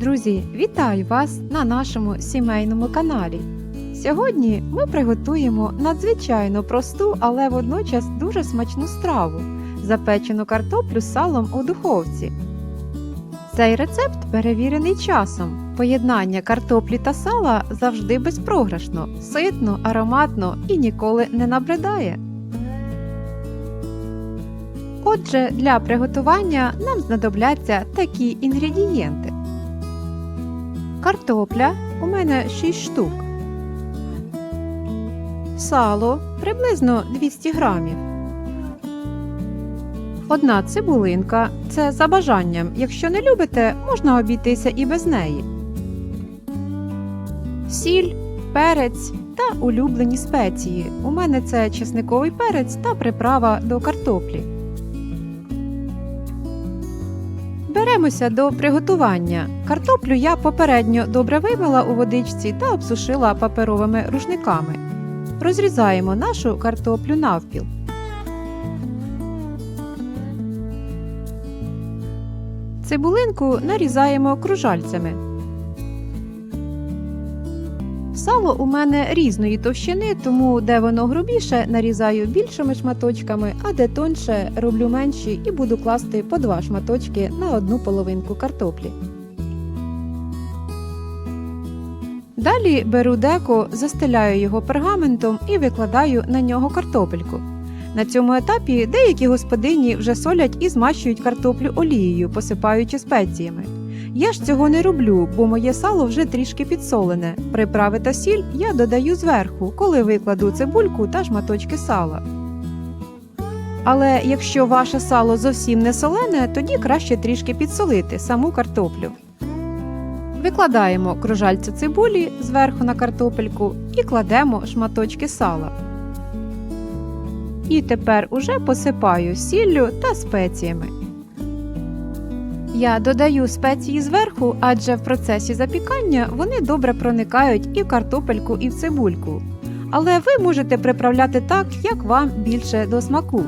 Друзі, вітаю вас на нашому сімейному каналі. Сьогодні ми приготуємо надзвичайно просту, але водночас дуже смачну страву запечену картоплю з салом у духовці. Цей рецепт перевірений часом. Поєднання картоплі та сала завжди безпрограшно, ситно, ароматно і ніколи не набридає. Отже, для приготування нам знадобляться такі інгредієнти. Картопля у мене 6 штук. Сало приблизно 200 грамів. Одна цибулинка це за бажанням. Якщо не любите, можна обійтися і без неї. Сіль, перець та улюблені спеції. У мене це чесниковий перець та приправа до картоплі. Беремося до приготування. Картоплю я попередньо добре вимила у водичці та обсушила паперовими рушниками. Розрізаємо нашу картоплю навпіл. Цибулинку нарізаємо кружальцями. Сало у мене різної товщини, тому де воно грубіше, нарізаю більшими шматочками, а де тонше роблю менші і буду класти по два шматочки на одну половинку картоплі. Далі беру деко, застеляю його пергаментом і викладаю на нього картопельку. На цьому етапі деякі господині вже солять і змащують картоплю олією, посипаючи спеціями. Я ж цього не роблю, бо моє сало вже трішки підсолене. Приправи та сіль я додаю зверху, коли викладу цибульку та шматочки сала. Але якщо ваше сало зовсім не солене, тоді краще трішки підсолити саму картоплю. Викладаємо кружальця цибулі зверху на картопельку і кладемо шматочки сала. І тепер уже посипаю сіллю та спеціями. Я додаю спеції зверху, адже в процесі запікання вони добре проникають і в картопельку, і в цибульку. Але ви можете приправляти так, як вам більше до смаку.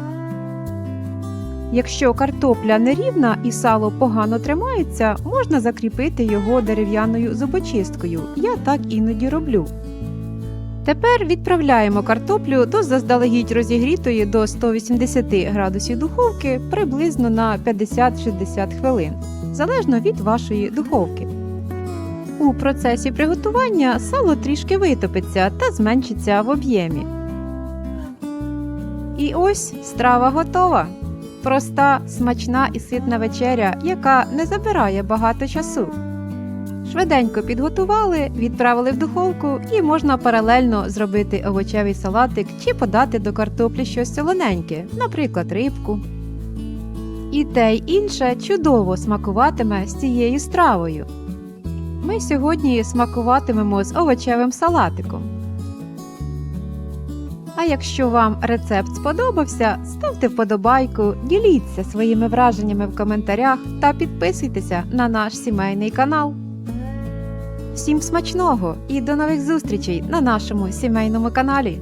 Якщо картопля нерівна і сало погано тримається, можна закріпити його дерев'яною зубочисткою. Я так іноді роблю. Тепер відправляємо картоплю до заздалегідь розігрітої до 180 градусів духовки приблизно на 50-60 хвилин, залежно від вашої духовки. У процесі приготування сало трішки витопиться та зменшиться в об'ємі. І ось страва готова. Проста, смачна і ситна вечеря, яка не забирає багато часу. Швиденько підготували, відправили в духовку і можна паралельно зробити овочевий салатик чи подати до картоплі щось солоненьке, наприклад, рибку. І те й інше чудово смакуватиме з цією стравою. Ми сьогодні смакуватимемо з овочевим салатиком. А якщо вам рецепт сподобався, ставте вподобайку, діліться своїми враженнями в коментарях та підписуйтеся на наш сімейний канал. Всім смачного і до нових зустрічей на нашому сімейному каналі.